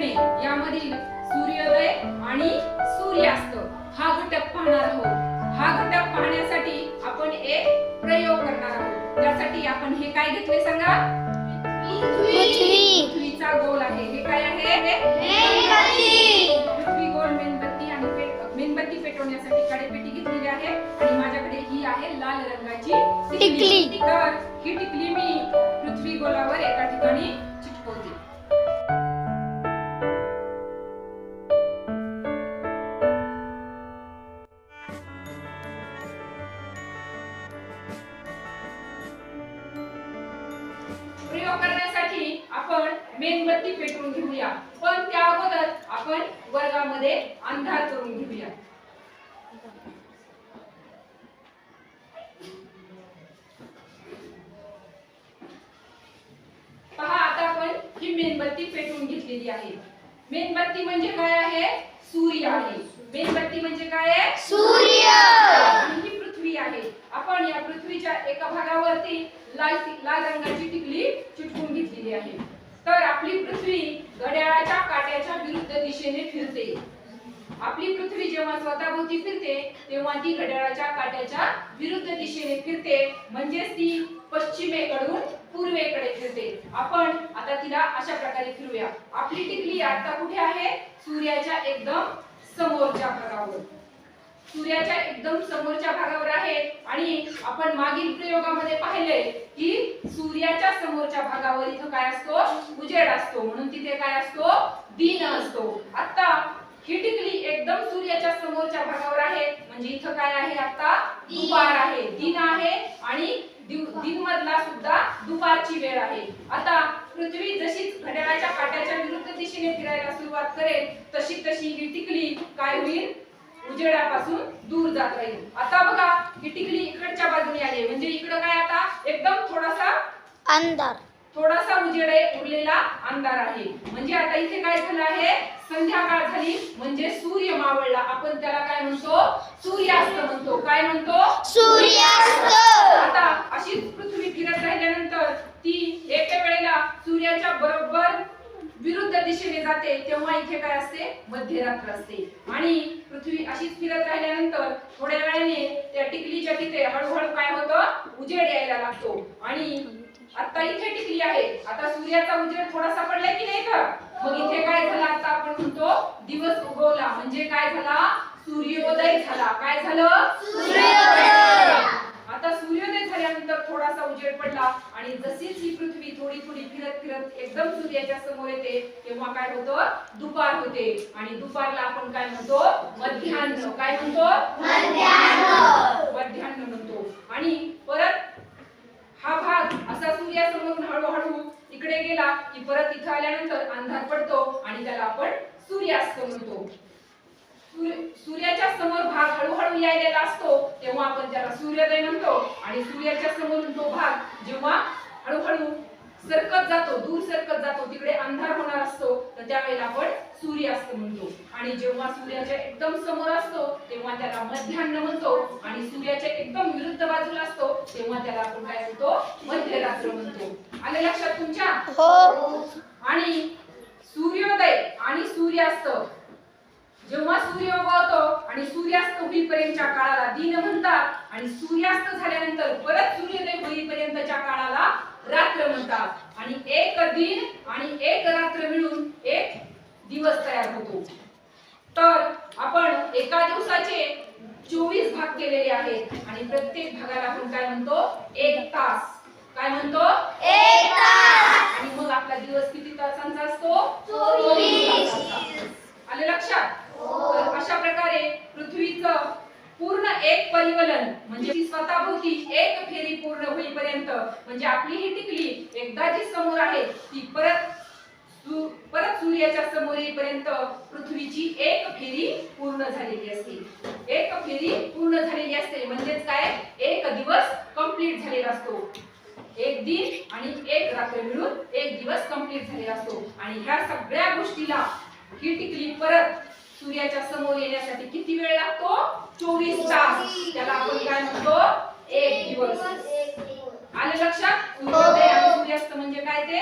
त्यामधील सूर्योदय आणि सूर्यास्त हा घटक पाहणार आहोत. हा घटक पाहण्यासाठी आपण एक प्रयोग करणार आहोत. त्यासाठी आपण हे काय घेतले सांगा? पृथ्वी. पृथ्वीचा गोल आहे. हे काय आहे? मेणबत्ती. पृथ्वी गोल मेणबत्ती आणि मेणबत्ती पेटवण्यासाठी काडेपेटी घेतलेली आहे. आणि माझ्याकडे ही आहे लाल रंगाची. टिकली. तर ही टिकली मी. मेणबत्ती पेटवून घेऊया. पण त्या अगोदर आपण वर्गामध्ये अंधार करून घेऊया. पहा आता आपण ही मेणबत्ती पेटवून घेतलेली आहे. मेणबत्ती म्हणजे काय आहे? सूर्य आहे. मेणबत्ती म्हणजे काय आहे सूर्य आणि ही पृथ्वी आहे आपण या पृथ्वीच्या एका भागावरती लाल लाल रंगाची टिकली चिटकून घेतलेली आहे तर आपली पृथ्वी घड्याळाच्या काट्याच्या विरुद्ध दिशेने फिरते. आपली पृथ्वी जेव्हा स्वतःभोवती फिरते तेव्हा ती घड्याळाच्या काट्याच्या विरुद्ध दिशेने फिरते. म्हणजेच ती पश्चिमेकडून पूर्वेकडे फिरते. आपण आता तिला अशा प्रकारे फिरूया. आपली टिकली आता कुठे आहे? सूर्याच्या एकदम समोरच्या भागावर. सूर्याच्या एकदम समोरच्या भागावर आहे. आणि आपण मागील प्रयोगामध्ये पाहिले की सूर्याच्या समोरच्या भागावर इथं काय असतो? उजेड असतो. म्हणून तिथे काय असतो? दिन असतो. आता ही टिकली एकदम सूर्याच्या समोरच्या भागावर आहे. म्हणजे इथं काय आहे? आता दुपार आहे. दिन आहे आणि दिन मधला सुद्धा दुपारची वेळ आहे. आता पृथ्वी जशीच घड्याळाच्या काट्याच्या विरुद्ध दिशेने फिरायला सुरुवात करेल तशी तशी ही टिकली काय होईल? उजेडापासून दूर जात राहील. आता बघा ही टिकली इकडच्या बाजूने आली म्हणजे इकडं काय आता? एकदम थोडासा अंधार. थोडासा उजेड उरलेला अंधार आहे. म्हणजे आता इथे काय झालं आहे? संध्याकाळ झाली. म्हणजे सूर्य मावळला. आपण त्याला काय म्हणतो? सूर्यास्त म्हणतो. काय म्हणतो? सूर्यास्त आता अशीच पृथ्वी फिरत राहिल्यानंतर ती एका वेळेला सूर्याच्या बरोबर विरुद्ध दिशेने जाते तेव्हा इथे काय असते? मध्यरात्र असते. आणि पृथ्वी अशीच फिरत राहिल्यानंतर थोड्या वेळाने त्या टिकलीच्या तिथे हळूहळू काय होतं? उजेड यायला लागतो. आणि आता इथे टिकली आहे. आता सूर्याचा उजेड थोडासा पडलाय की नाही तर? मग इथे काय झालं? आता आपण म्हणतो दिवस उगवला. म्हणजे काय झाला? सूर्योदय झाला. काय झालं? सूर्योदय. आता सूर्योदय झाल्यानंतर थोडासा उजेड पडला. आणि जशीच ही पृथ्वी थोडी थोडी फिरत फिरत एकदम सूर्याच्या समोर येते तेव्हा काय होतं? दुपार होते. आणि दुपारला आपण काय म्हणतो? मध्यान्ह. काय म्हणतो? मध्यान्ह. म्हणतो. आणि परत हा भाग असा सूर्यासमोरून हळूहळू इकडे गेला की परत इथं आल्यानंतर अंधार पडतो आणि त्याला आपण सूर्यास्त म्हणतो. सूर्य- सूर्याच्या समोर भाग हळूहळू यायलेला असतो तेव्हा आपण त्याला सूर्योदय म्हणतो. आणि सूर्याच्या समोरून तो भाग जेव्हा हळूहळू सरकत जातो दूर सरकत जातो तिकडे अंधार होणार असतो तर त्यावेळेला आपण सूर्यास्त म्हणतो. आणि जेव्हा सूर्याच्या एकदम समोर असतो तेव्हा त्याला मध्यान्ह म्हणतो. आणि सूर्याच्या एकदम विरुद्ध बाजूला असतो तेव्हा त्याला आपण काय म्हणतो? मध्यरात्र म्हणतो. आले लक्षात तुमच्या? हो. आणि सूर्योदय आणि सूर्यास्त. जेव्हा सूर्य उगवतो आणि सूर्यास्त होईपर्यंतच्या काळाला दिन म्हणतात आणि सूर्यास्त झाल्यानंतर परत सूर्योदय होईपर्यंतच्या काळाला रात्र म्हणतात. आणि एक दिन आणि एक रात्र मिळून एक दिवस तयार होतो. तर आपण एका दिवसाचे चोवीस भाग केलेले आहेत. आणि प्रत्येक भागाला आपण काय म्हणतो? एक तास. काय म्हणतो? एक तास. आणि मग आपला दिवस किती तासांचा असतो? चोवीस. आले लक्षात तर अशा प्रकारे पृथ्वीचं पूर्ण एक परिवलन म्हणजे स्वतःभोवती एक फेरी पूर्ण होईपर्यंत म्हणजे आपली ही टिकली एकदा जी समोर आहे ती परत परत सूर्याच्या समोर येईपर्यंत पृथ्वीची एक फेरी पूर्ण झालेली असते. एक फेरी पूर्ण झालेली असते म्हणजेच काय? एक दिवस कंप्लीट झालेला असतो. एक दिन आणि एक रात्र मिळून एक दिवस कंप्लीट झालेला असतो. आणि ह्या सगळ्या गोष्टीला ही टिकली परत सूर्याच्या समोर येण्यासाठी किती वेळ लागतो? चोवीस तास त्याला आपण काय म्हणतो? एक दिवस. आले लक्षात? सूर्योदय आणि सूर्यास्त म्हणजे काय ते?